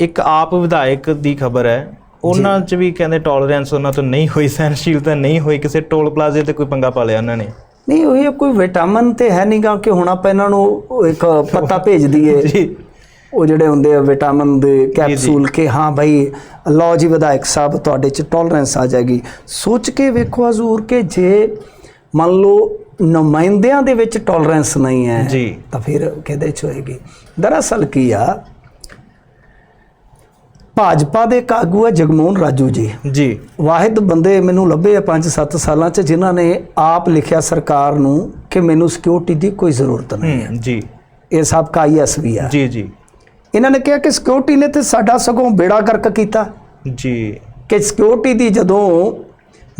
ਇੱਕ ਆਪ ਵਿਧਾਇਕ ਦੀ ਖਬਰ ਹੈ। ਉਹਨਾਂ 'ਚ ਵੀ ਕਹਿੰਦੇ ਟੋਲਰੈਂਸ ਉਹਨਾਂ ਤੋਂ ਨਹੀਂ ਹੋਈ ਸਹਿਨਸ਼ੀਲਤਾ ਨਹੀਂ ਹੋਈ। ਕਿਸੇ ਟੋਲ ਪਲਾਜ਼ੇ ਤੇ ਕੋਈ ਪੰਗਾ ਪਾ ਲਿਆ ਉਹਨਾਂ ਨੇ। ਨਹੀਂ ਉਹ ਕੋਈ ਵਿਟਾਮਿਨ ਤੇ ਹੈ ਨਹੀਂਗਾ ਕਿ ਹੁਣ ਆਪਾਂ ਇਹਨਾਂ ਨੂੰ ਇੱਕ ਪੱਤਾ ਭੇਜ ਦਈਏ। ਜੀ। ਉਹ ਜਿਹੜੇ ਹੁੰਦੇ ਆ ਵਿਟਾਮਿਨ ਦੇ ਕੈਪਸੂਲ ਕਿ ਹਾਂ ਭਾਈ ਲਓ ਜੀ ਵਿਧਾਇਕ ਸਾਹਿਬ ਤੁਹਾਡੇ ਚ ਟੋਲਰੈਂਸ ਆ ਜਾਏਗੀ। ਸੋਚ ਕੇ ਵੇਖੋ ਹਜ਼ੂਰ ਕਿ ਜੇ ਮੰਨ ਲਓ ਨੁਮਾਇੰਦਿਆਂ ਦੇ ਵਿੱਚ ਟੋਲਰੈਂਸ ਨਹੀਂ ਹੈ ਜੀ। ਤਾਂ ਫਿਰ ਕਿਹਦੇ ਚ ਹੋਏਗੀ? ਦਰਅਸਲ ਕੀ ਆ ਭਾਜਪਾ ਦੇ ਇੱਕ ਆਗੂ ਹੈ ਜਗਮੋਹਨ ਰਾਜੂ ਜੀ। ਜੀ। ਵਾਹਿਦ ਬੰਦੇ ਮੈਨੂੰ ਲੱਭੇ ਆ 5-7 ਸਾਲਾਂ ਚ ਜਿਨ੍ਹਾਂ ਨੇ ਆਪ ਲਿਖਿਆ ਸਰਕਾਰ ਨੂੰ ਕਿ ਮੈਨੂੰ ਸਿਕਿਉਰਿਟੀ ਦੀ ਕੋਈ ਜ਼ਰੂਰਤ ਨਹੀਂ ਹੂੰ। ਜੀ। ਇਹ ਸਭ ਕਾ ਆਈਐਸ ਵੀ ਆ। ਜੀ ਜੀ। ਇਹਨਾਂ ਨੇ ਕਿਹਾ ਕਿ ਸਿਕਿਉਰਿਟੀ ਨੇ ਤੇ ਸਾਡਾ ਸਗੋਂ ਬੇੜਾ ਕਰਕ ਕੀਤਾ। ਜੀ। ਕਿ ਸਿਕਿਉਰਿਟੀ ਦੀ ਜਦੋਂ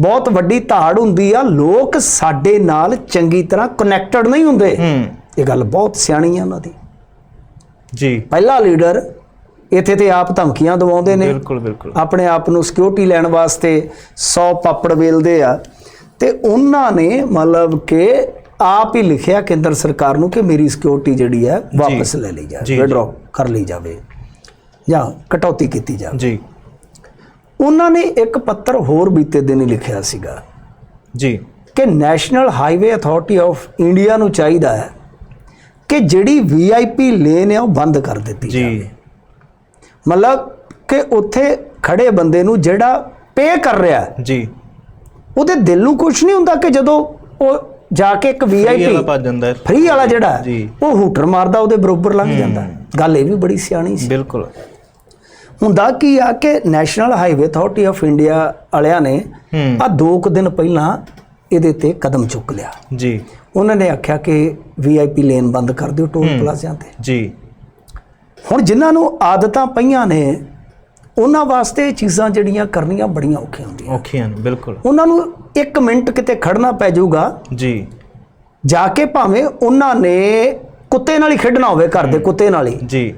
ਬਹੁਤ ਵੱਡੀ ਧਾੜ ਹੁੰਦੀ ਆ ਲੋਕ ਸਾਡੇ ਨਾਲ ਚੰਗੀ ਤਰ੍ਹਾਂ ਕਨੈਕਟਡ ਨਹੀਂ ਹੁੰਦੇ। ਇਹ ਗੱਲ ਬਹੁਤ ਸਿਆਣੀ ਆ ਉਹਨਾਂ ਦੀ। ਜੀ। ਪਹਿਲਾ ਲੀਡਰ ਇੱਥੇ ਤੇ ਆਪ ਧਮਕੀਆਂ ਦਵਾਉਂਦੇ ਨੇ। ਬਿਲਕੁਲ ਬਿਲਕੁਲ। ਆਪਣੇ ਆਪ ਨੂੰ ਸਿਕਿਉਰਿਟੀ ਲੈਣ ਵਾਸਤੇ 100 ਪਾਪੜ ਵੇਲਦੇ ਆ। ਤੇ ਉਹਨਾਂ ਨੇ ਮਤਲਬ ਕਿ ਆਪ ਹੀ ਲਿਖਿਆ ਕੇਂਦਰ ਸਰਕਾਰ ਨੂੰ ਕਿ ਮੇਰੀ ਸਿਕਿਉਰਿਟੀ ਜਿਹੜੀ ਹੈ ਵਾਪਸ ਲੈ ਲਈ ਜਾਵੇ ਜੀ। ਵਿਡਰਾਅ ਕਰ ਲਈ ਜਾਵੇ ਜਾਂ ਕਟੌਤੀ ਕੀਤੀ ਜਾਵੇ। ਜੀ। ਉਹਨਾਂ ਨੇ ਇੱਕ ਪੱਤਰ ਹੋਰ ਬੀਤੇ ਦਿਨ ਹੀ ਲਿਖਿਆ ਸੀਗਾ ਜੀ। ਕਿ National Highway Authority of India ਨੂੰ ਚਾਹੀਦਾ ਹੈ ਕਿ ਜਿਹੜੀ ਵੀਆਈਪੀ ਲੇਨ ਹੈ ਉਹ ਬੰਦ ਕਰ ਦਿੱਤੀ ਜਾਵੇ। ਜੀ ਮਤਲਬ ਕਿ ਉੱਥੇ ਖੜੇ ਬੰਦੇ ਨੂੰ ਜਿਹੜਾ ਪੇ ਕਰ ਰਿਹਾ ਜੀ। ਉਹਦੇ ਦਿਲ ਨੂੰ ਕੁਝ ਨਹੀਂ ਹੁੰਦਾ ਕਿ ਜਦੋਂ ਉਹ ਜਾ ਕੇ ਇੱਕ ਇਹ ਵਾਲਾ ਵੀਆਈਪੀ ਭੱਜ ਜਾਂਦਾ ਹੈ। ਫ੍ਰੀ ਵਾਲਾ ਜਿਹੜਾ। ਉਹ ਹੂਟਰ ਮਾਰਦਾ ਉਹਦੇ ਬਰੋਬਰ ਲੰਘ ਜਾਂਦਾ ਗੱਲ ਇਹ ਵੀ ਬੜੀ ਸਿਆਣੀ ਸੀ। ਬਿਲਕੁਲ। ਹੁੰਦਾ ਕੀ ਆ ਕਿ National Highway Authority of India ਵਾਲਿਆਂ ਨੇ ਆ ਦੋ ਕੁ ਦਿਨ ਪਹਿਲਾਂ ਇਹਦੇ ਤੇ ਕਦਮ ਚੁੱਕ ਲਿਆ। ਜੀ। ਉਹਨਾਂ ਨੇ ਆਖਿਆ ਕਿ ਵੀਆਈਪੀ ਲੇਨ ਬੰਦ ਕਰ ਦਿਓ ਟੋਲ ਪਲਾਜ਼ਿਆਂ ਤੇ। ਜੀ। ਹੁਣ ਜਿਨ੍ਹਾਂ ਨੂੰ ਆਦਤਾਂ ਪਈਆਂ ਨੇ ਉਹਨਾਂ ਵਾਸਤੇ ਇਹ ਚੀਜ਼ਾਂ ਜਿਹੜੀਆਂ ਕਰਨੀਆਂ ਬੜੀਆਂ ਔਖੀਆਂ ਹੁੰਦੀਆਂ। ਔਖੀਆਂ ਨੇ ਬਿਲਕੁਲ। ਉਹਨਾਂ ਨੂੰ 1 ਮਿੰਟ ਕਿਤੇ ਖੜਨਾ ਪੈ ਜਾਊਗਾ। ਜੀ। ਜਾ ਕੇ ਭਾਵੇਂ ਉਹਨਾਂ ਨੇ ਕੁੱਤੇ ਨਾਲ ਹੀ ਖੇਡਣਾ ਹੋਵੇ ਘਰ ਦੇ ਕੁੱਤੇ ਨਾਲ ਹੀ। ਜੀ।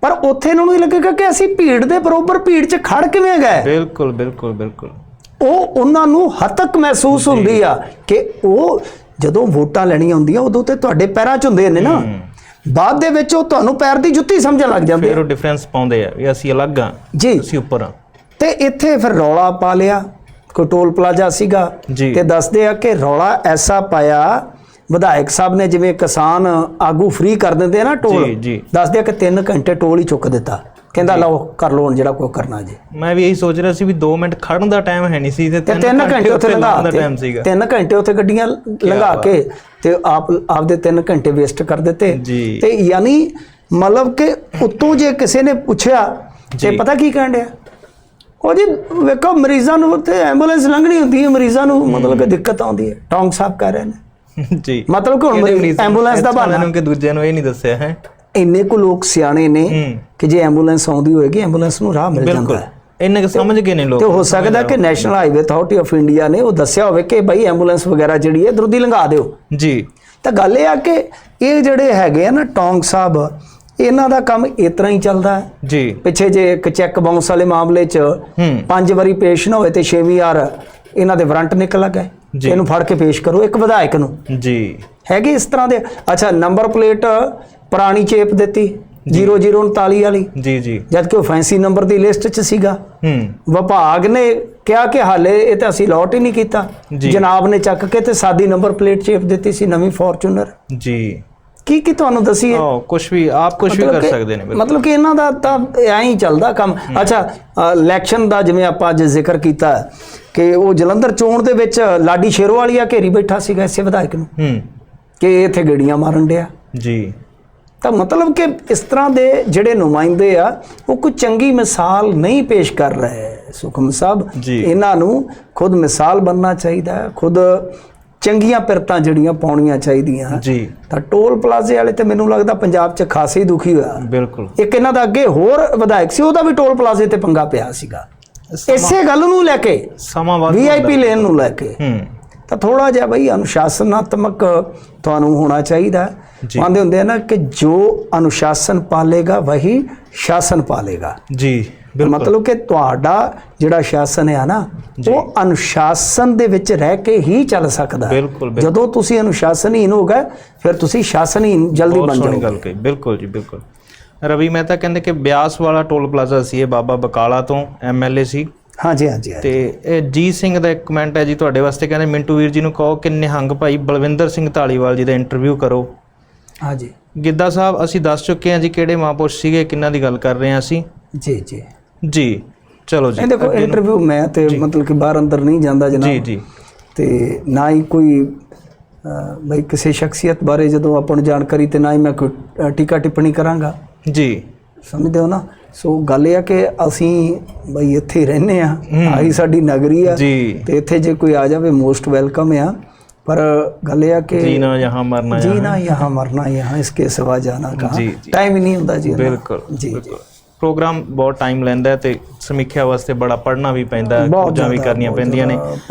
ਪਰ ਉੱਥੇ ਇਹਨਾਂ ਨੂੰ ਇਹ ਲੱਗੇਗਾ ਕਿ ਅਸੀਂ ਭੀੜ ਦੇ ਬਰੋਬਰ ਭੀੜ 'ਚ ਖੜ ਕਿਵੇਂ ਗਏ? ਬਿਲਕੁਲ ਬਿਲਕੁਲ ਬਿਲਕੁਲ। ਉਹ ਉਹਨਾਂ ਨੂੰ ਹਤਕ ਮਹਿਸੂਸ ਹੁੰਦੀ ਆ ਕਿ ਉਹ ਜਦੋਂ ਵੋਟਾਂ ਲੈਣੀਆਂ ਹੁੰਦੀਆਂ ਉਦੋਂ ਤੇ ਤੁਹਾਡੇ ਪੈਰਾਂ 'ਚ ਹੁੰਦੇ ਨੇ ਨਾ। ਬਾਅਦ ਦੇ ਵਿੱਚ ਉਹ ਤੁਹਾਨੂੰ ਪੈਰ ਦੀ ਜੁੱਤੀ ਸਮਝਣ ਲੱਗ ਜਾਂਦੇ ਫਿਰ ਉਹ ਡਿਫਰੈਂਸ ਪਾਉਂਦੇ ਆ ਵੀ ਅਸੀਂ ਅਲੱਗ ਆ ਜੀ। ਅਸੀਂ ਉੱਪਰ ਆ। ਤੇ ਇੱਥੇ ਫਿਰ ਰੌਲਾ ਪਾ ਲਿਆ। ਕੋਈ ਟੋਲ ਪਲਾਜ਼ਾ ਸੀਗਾ ਜੀ। ਤੇ ਦੱਸਦੇ ਆ ਕਿ ਰੌਲਾ ਐਸਾ ਪਾਇਆ ਵਿਧਾਇਕ ਸਾਹਿਬ ਨੇ ਜਿਵੇਂ ਕਿਸਾਨ ਆਗੂ ਫ੍ਰੀ ਕਰ ਦਿੰਦੇ ਆ ਨਾ ਟੋਲ ਜੀ, ਜੀ। ਦੱਸਦੇ ਆ ਕਿ 3 ਘੰਟੇ ਟੋਲ ਹੀ ਚੁੱਕ ਦਿੱਤਾ। ਕਹਿੰਦਾ ਲਓ ਕਰ ਲਓ ਹੁਣ ਜਿਹੜਾ ਕੋਈ ਕਰਨਾ ਜੀ। ਮੈਂ ਵੀ ਇਹੀ ਸੋਚ ਰਿਹਾ ਸੀ ਵੀ 2 ਮਿੰਟ ਖੜਨ ਦਾ ਟਾਈਮ ਹੈ ਨਹੀਂ ਸੀ ਤੇ ਤੇ 3 ਘੰਟੇ ਉੱਥੇ ਲੰਘਾ ਟਾਈਮ ਸੀਗਾ। 3 ਘੰਟੇ ਉੱਥੇ ਗੱਡੀਆਂ ਲੰਘਾ ਕੇ ਤੇ ਆਪ ਆਪਦੇ 3 ਘੰਟੇ ਵੇਸਟ ਕਰ ਦਿੱਤੇ। ਤੇ ਯਾਨੀ ਮਤਲਬ ਕਿ ਉਤੋਂ ਜੇ ਕਿਸੇ ਨੇ ਪੁੱਛਿਆ ਤੇ। ਪਤਾ ਕੀ ਕਹਿਣ ਡਿਆ? ਉਹ ਜੀ ਵੇਖੋ ਮਰੀਜ਼ਾਂ ਨੂੰ ਉੱਥੇ ਐਂਬੂਲੈਂਸ ਲੰਘਣੀ ਹੁੰਦੀ ਹੈ ਮਰੀਜ਼ਾਂ ਨੂੰ ਮਤਲਬ ਕਿ ਦਿੱਕਤ ਆਉਂਦੀ ਹੈ। ਟੌਂਗ ਸਾਹਿਬ ਕਹਿ ਰਹੇ ਨੇ। ਜੀ। ਮਤਲਬ ਕਿ ਹੁਣ ਨੂੰ? ਐਂਬੂਲੈਂਸ ਦਾ ਬਹਾਨਾ। ਮੈਨੂੰ ਕਿ ਦੂਜਿਆਂ ਨੂੰ ਇਹ ਨਹੀਂ ਦੱਸਿਆ ਹੈ। ਇੰਨੇ ਕੁ ਲੋਕ ਸਿਆਣੇ ਨੇ। ਕਿ ਜੇ ਐਂਬੂਲੈਂਸ ਆਉਂਦੀ ਹੋਏਗੀ ਐਂਬੂਲੈਂਸ ਨੂੰ ਰਾਹ ਮਿਲ ਜਾਂਦਾ। ਹੈ ਇੰਨੇ ਕੁ ਸਮਝ ਗਏ ਨੇ ਲੋਕ। ਤੇ ਹੋ ਸਕਦਾ ਕਿ National Highway Authority of India ਨੇ ਉਹ ਦੱਸਿਆ ਹੋਵੇ ਕਿ ਭਾਈ ਐਂਬੂਲੈਂਸ ਵਗੈਰਾ ਜਿਹੜੀ ਹੈ ਇਧਰੋਂ ਦੀ ਲੰਘਾ ਦਿਓ। ਜੀ। ਤਾਂ ਗੱਲ ਇਹ ਆ ਕਿ ਇਹ ਜਿਹੜੇ ਹੈਗੇ ਆ ਨਾ ਟੌਂਗ ਸਾਹਿਬ ਇਹਨਾਂ ਦਾ ਕੰਮ ਇਸ ਤਰ੍ਹਾਂ ਹੀ ਚੱਲਦਾ ਹੈ। ਜੀ। ਪਿੱਛੇ ਜੇ ਇੱਕ ਚੈੱਕ ਬਾਉਂਸ ਵਾਲੇ ਮਾਮਲੇ 'ਚ ਪੰਜ ਵਾਰੀ ਪੇਸ਼ ਨਾ ਹੋਏ ਤੇ ਛੇਵੀਂ ਵਾਰ ਇਹਨਾਂ ਦੇ ਵਾਰੰਟ ਨਿਕਲ ਗਏ। ਇਹਨੂੰ ਫੜ ਕੇ ਪੇਸ਼ ਕਰੋ ਇੱਕ ਵਿਧਾਇਕ ਨੂੰ। ਜੀ। ਹੈਗੇ ਇਸ ਤਰ੍ਹਾਂ ਦੇ। ਅੱਛਾ ਨੰਬਰ ਪਲੇਟ ਪੁਰਾਣੀ ਚੇਪ ਦਿੱਤੀ 0039 ਵਾਲੀ। ਜੀ ਜੀ। ਜਦ ਕਿ ਉਹ ਫੈਂਸੀ ਨੰਬਰ ਦੀ ਲਿਸਟ 'ਚ ਸੀਗਾ। ਹੂੰ। ਵਿਭਾਗ ਨੇ ਕਿਹਾ ਕਿ ਹਾਲੇ ਇਹ ਤਾਂ ਅਸੀਂ ਲੋਟ ਹੀ ਨਹੀਂ ਕੀਤਾ। ਜਨਾਬ ਨੇ ਚੱਕ ਕੇ ਤੇ ਸਾਦੀ ਨੰਬਰ ਪਲੇਟ ਚੇਪ ਦਿੱਤੀ ਸੀ ਨਵੀਂ ਫੋਰਚੂਨਰ। ਜੀ। ਕੀ ਕੀ ਤੁਹਾਨੂੰ ਦਸੀਏ? ਉਹ ਕੁਝ ਵੀ ਆਪ ਕੁਝ ਵੀ ਕਰ ਸਕਦੇ ਨੇ ਮਤਲਬ ਕਿ ਇਹਨਾਂ ਦਾ ਤਾਂ ਐਂ ਹੀ ਚੱਲਦਾ ਕੰਮ। ਅੱਛਾ ਇਲੈਕਸ਼ਨ ਦਾ ਜਿਵੇਂ ਆਪਾਂ ਅੱਜ ਜ਼ਿਕਰ ਕੀਤਾ ਕਿ ਉਹ ਜਲੰਧਰ ਚੋਣ ਦੇ ਵਿੱਚ ਲਾਡੀ ਸ਼ੇਰੋਵਾਲੀਆ ਘੇਰੀ ਬੈਠਾ ਸੀਗਾ ਇਸੇ ਵਿਧਾਇਕ ਨੂੰ। ਹੂੰ। ਕਿ ਇੱਥੇ ਗੇੜੀਆਂ ਮਾਰਨ ਡਿਆ। ਜੀ। ਤਾਂ ਮਤਲਬ ਕਿ ਇਸ ਤਰ੍ਹਾਂ ਦੇ ਜਿਹੜੇ ਨੁਮਾਇੰਦੇ ਆ ਉਹ ਕੋਈ ਚੰਗੀ ਮਿਸਾਲ ਨਹੀਂ ਪੇਸ਼ ਕਰ ਰਹੇ। ਸੁਖਮ ਸਾਹਿਬ। ਇਹਨਾਂ ਨੂੰ ਖੁਦ ਮਿਸਾਲ ਬੰਨਣਾ ਚਾਹੀਦਾ ਹੈ ਖੁਦ ਚੰਗੀਆਂ ਪਿਰਤਾਂ ਜਿਹੜੀਆਂ ਪਾਉਣੀਆਂ ਚਾਹੀਦੀਆਂ। ਜੀ। ਤਾਂ ਟੋਲ ਪਲਾਜ਼ੇ ਵਾਲੇ ਤੇ ਮੈਨੂੰ ਲੱਗਦਾ ਪੰਜਾਬ 'ਚ ਖਾਸੇ ਹੀ ਦੁਖੀ ਹੋਇਆ। ਬਿਲਕੁਲ। ਇੱਕ ਇਹਨਾਂ ਦਾ ਅੱਗੇ ਹੋਰ ਵਿਧਾਇਕ ਸੀ ਉਹਦਾ ਵੀ ਟੋਲ ਪਲਾਜ਼ੇ ਤੇ ਪੰਗਾ ਪਿਆ ਸੀਗਾ। ਇਸੇ ਗੱਲ ਨੂੰ ਲੈ ਕੇ ਸਮਾਂ ਵੀਆਈਪੀ ਲੇਨ ਨੂੰ ਲੈ ਕੇ। ਹੂੰ। ਤਾਂ ਥੋੜਾ ਜਿਹਾ ਬਈ ਅਨੁਸ਼ਾਸਨਾਤਮਕ ਤੁਹਾਨੂੰ ਹੋਣਾ ਚਾਹੀਦਾ। ਆਂਦੇ ਹੁੰਦੇ ਆ ਨਾ ਕਿ ਜੋ ਅਨੁਸ਼ਾਸਨ ਪਾਲੇਗਾ ਵਹੀ ਸ਼ਾਸਨ ਪਾਲੇਗਾ। ਜੀ ਬਿਲਕੁਲ। ਮਤਲਬ ਕਿ ਤੁਹਾਡਾ ਜਿਹੜਾ ਸ਼ਾਸਨ ਹੈ ਨਾ ਉਹ ਅਨੁਸ਼ਾਸਨ ਦੇ ਵਿੱਚ ਰਹਿ ਕੇ ਹੀ ਚੱਲ ਸਕਦਾ। ਜਦੋਂ ਤੁਸੀਂ ਅਨੁਸ਼ਾਸਨਹੀਨ ਹੋ ਗਏ ਫਿਰ ਤੁਸੀਂ ਸ਼ਾਸਨਹੀਨ ਜਲਦੀ ਬਣ ਜਾਓਗੇ। ਗੱਲ ਕਹੀ। ਬਿਲਕੁਲ ਜੀ ਬਿਲਕੁਲ। ਰਵੀ ਮਹਿਤਾ ਕਹਿੰਦੇ ਕਿ ਬਿਆਸ ਵਾਲਾ ਟੋਲ ਪਲਾਜ਼ਾ ਸੀ ਇਹ ਬਾਬਾ ਬਕਾਲਾ ਤੋਂ ਐਮਐਲਏ ਸੀ। ਹਾਂਜੀ ਹਾਂਜੀ। ਤੇ ਇਹ ਜੀ ਸਿੰਘ ਦਾ ਇੱਕ ਕਮੈਂਟ ਹੈ ਜੀ ਤੁਹਾਡੇ ਵਾਸਤੇ ਕਹਿੰਦੇ ਮਿੰਟੂ ਵੀਰ ਜੀ ਨੂੰ ਕਹੋ ਕਿ ਨਿਹੰਗ ਭਾਈ ਬਲਵਿੰਦਰ ਸਿੰਘ ਢਾਲੀਵਾਲ ਜੀ ਦਾ ਇੰਟਰਵਿਊ ਕਰੋ। ਹਾਂਜੀ। ਗਿੱਧਾ ਸਾਹਿਬ ਅਸੀਂ ਦੱਸ ਚੁੱਕੇ ਹਾਂ ਜੀ ਕਿਹੜੇ ਮਹਾਂਪੁਰਸ਼ ਸੀਗੇ ਕਿੰਨਾਂ ਦੀ ਗੱਲ ਕਰ ਰਹੇ ਹਾਂ ਅਸੀਂ? ਜੀ ਜੀ। ਜੀ ਚਲੋ ਜੀ। ਇਹ ਦੇਖੋ ਇੰਟਰਵਿਊ ਮੈਂ ਤੇ ਮਤਲਬ ਕਿ ਬਾਹਰ ਅੰਦਰ ਨਹੀਂ ਜਾਂਦਾ ਜੀ ਜਨਾਬ। ਜੀ ਤੇ ਨਾ ਹੀ ਕੋਈ ਬਈ ਕਿਸੇ ਸ਼ਖਸੀਅਤ ਬਾਰੇ ਜਦੋਂ ਆਪਾਂ ਨੂੰ ਜਾਣਕਾਰੀ ਤੇ ਨਾ ਹੀ ਮੈਂ ਕੋਈ ਟੀਕਾ ਟਿੱਪਣੀ ਕਰਾਂਗਾ। ਜੀ। ਸਮਝਦੇ ਹੋ ਨਾ? ਸੋ ਗੱਲ ਇਹ ਆ ਕਿ ਅਸੀਂ ਬਈ ਇੱਥੇ ਰਹਿੰਦੇ ਆ ਆਹੀ ਸਾਡੀ ਨਗਰੀ ਆ। ਤੇ ਇੱਥੇ ਜੇ ਕੋਈ ਆ ਜਾਵੇ ਮੋਸਟ ਵੈਲਕਮ ਆ। ਪਰ ਗੱਲ ਇਹ ਆ ਕਿ ਜੀਣਾ ਯਹਾਂ ਮਰਨਾ ਯਹਾਂ। ਜੀਣਾ ਯਹਾਂ ਮਰਨਾ ਯਹਾਂ ਇਸਕੇ ਸਿਵਾ ਜਾਣਾ ਕਾ ਟਾਈਮ ਨਹੀਂ ਹੁੰਦਾ ਜੀ। ਬਿਲਕੁਲ ਜੀ ਪ੍ਰੋਗਰਾਮ ਬਹੁਤ ਟਾਈਮ ਲੈਂਦਾ ਤੇ ਸਮੀਖਿਆ ਵਾਸਤੇ ਬੜਾ ਪੜਨਾ ਵੀ ਪੈਂਦਾ ਜਾਂ ਵੀ ਕਰਨੀਆਂ ਪੈਂਦੀਆਂ ਨੇ।